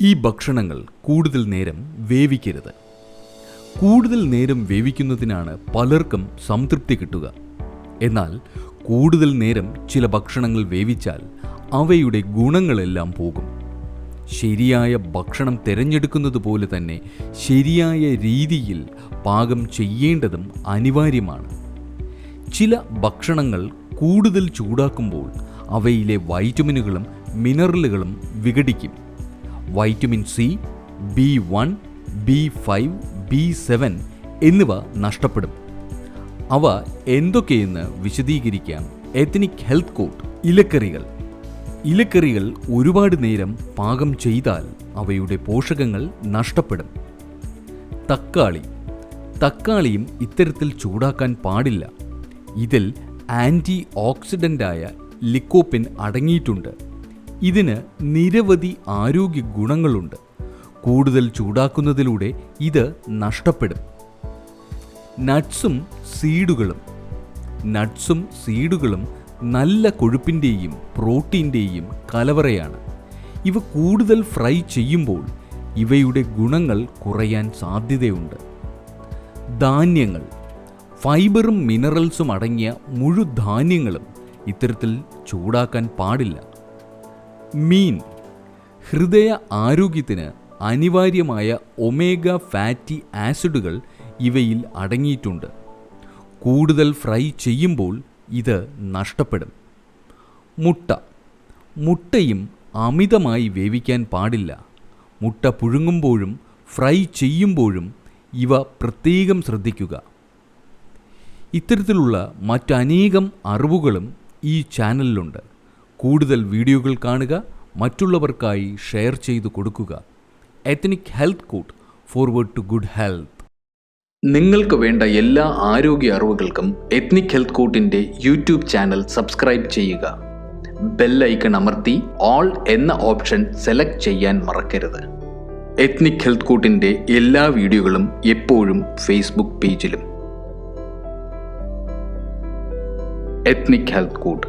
ഈ ഭക്ഷണങ്ങൾ കൂടുതൽ നേരം വേവിക്കരുത്. കൂടുതൽ നേരം വേവിക്കുന്നതിനാണ് പലർക്കും സംതൃപ്തി കിട്ടുക. എന്നാൽ കൂടുതൽ നേരം ചില ഭക്ഷണങ്ങൾ വേവിച്ചാൽ അവയുടെ ഗുണങ്ങളെല്ലാം പോകും. ശരിയായ ഭക്ഷണം തിരഞ്ഞെടുക്കുന്നത് പോലെ തന്നെ ശരിയായ രീതിയിൽ പാകം ചെയ്യേണ്ടതും അനിവാര്യമാണ്. ചില ഭക്ഷണങ്ങൾ കൂടുതൽ ചൂടാക്കുമ്പോൾ അവയിലെ വൈറ്റമിനുകളും മിനറലുകളും വിഘടിക്കും. Vitamin C B one B five B seven എന്നിവ നഷ്ടപ്പെടും. അവ എന്തൊക്കെയെന്ന് വിശദീകരിക്കാം. എത്നിക് ഹെൽത്ത് കോഡ് ഇലക്കറികൾ. ഇലക്കറികൾ ഒരുപാട് നേരം പാകം ചെയ്താൽ അവയുടെ പോഷകങ്ങൾ നഷ്ടപ്പെടും. തക്കാളി. തക്കാളിയും ഇത്തരത്തിൽ ചൂടാക്കാൻ പാടില്ല. ഇതിൽ ആന്റി ഓക്സിഡന്റായ ലിക്കോപ്പിൻ അടങ്ങിയിട്ടുണ്ട്. ഇതിന് നിരവധി ആരോഗ്യ ഗുണങ്ങളുണ്ട്. കൂടുതൽ ചൂടാക്കുന്നതിലൂടെ ഇത് നഷ്ടപ്പെടും. നട്ട്സും സീഡുകളും നട്ട്സും സീഡുകളും നല്ല കൊഴുപ്പിന്റെയും പ്രോട്ടീന്റെയും കലവറയാണ്. ഇവ കൂടുതൽ ഫ്രൈ ചെയ്യുമ്പോൾ ഇവയുടെ ഗുണങ്ങൾ കുറയാൻ സാധ്യതയുണ്ട്. ധാന്യങ്ങൾ ഫൈബറും മിനറൽസും അടങ്ങിയ മുഴുധാന്യങ്ങളും ഇത്തരത്തിൽ ചൂടാക്കാൻ പാടില്ല. മീൻ. ഹൃദയ ആരോഗ്യത്തിന് അനിവാര്യമായ ഒമേഗ ഫാറ്റി ആസിഡുകൾ ഇവയിൽ അടങ്ങിയിട്ടുണ്ട്. കൂടുതൽ ഫ്രൈ ചെയ്യുമ്പോൾ ഇത് നഷ്ടപ്പെടും. മുട്ട. മുട്ടയും അമിതമായി വേവിക്കാൻ പാടില്ല. മുട്ട പുഴുങ്ങുമ്പോഴും ഫ്രൈ ചെയ്യുമ്പോഴും ഇവ പ്രത്യേകം ശ്രദ്ധിക്കുക. ഇത്തരത്തിലുള്ള മറ്റനേകം അറിവുകളും ഈ ചാനലിലുണ്ട്. കൂടുതൽ വീഡിയോകൾ കാണുക മറ്റുള്ളവർക്കായി ഷെയർ ചെയ്തു കൊടുക്കുക. Ethnic health code forward to good health നിങ്ങൾക്ക് വേണ്ട എല്ലാ ആരോഗ്യ അറിവുകൾക്കും എത്നിക് ഹെൽത്ത് കോട്ടിന്റെ യൂട്യൂബ് ചാനൽ സബ്സ്ക്രൈബ് ചെയ്യുക. ബെല്ലൈക്കൺ അമർത്തി ഓൾ എന്ന ഓപ്ഷൻ സെലക്ട് ചെയ്യാൻ മറക്കരുത്. എത്നിക് ഹെൽത്ത് കോട്ടിന്റെ എല്ലാ വീഡിയോകളും എപ്പോഴും ഫേസ്ബുക്ക് പേജിലും ethnic health code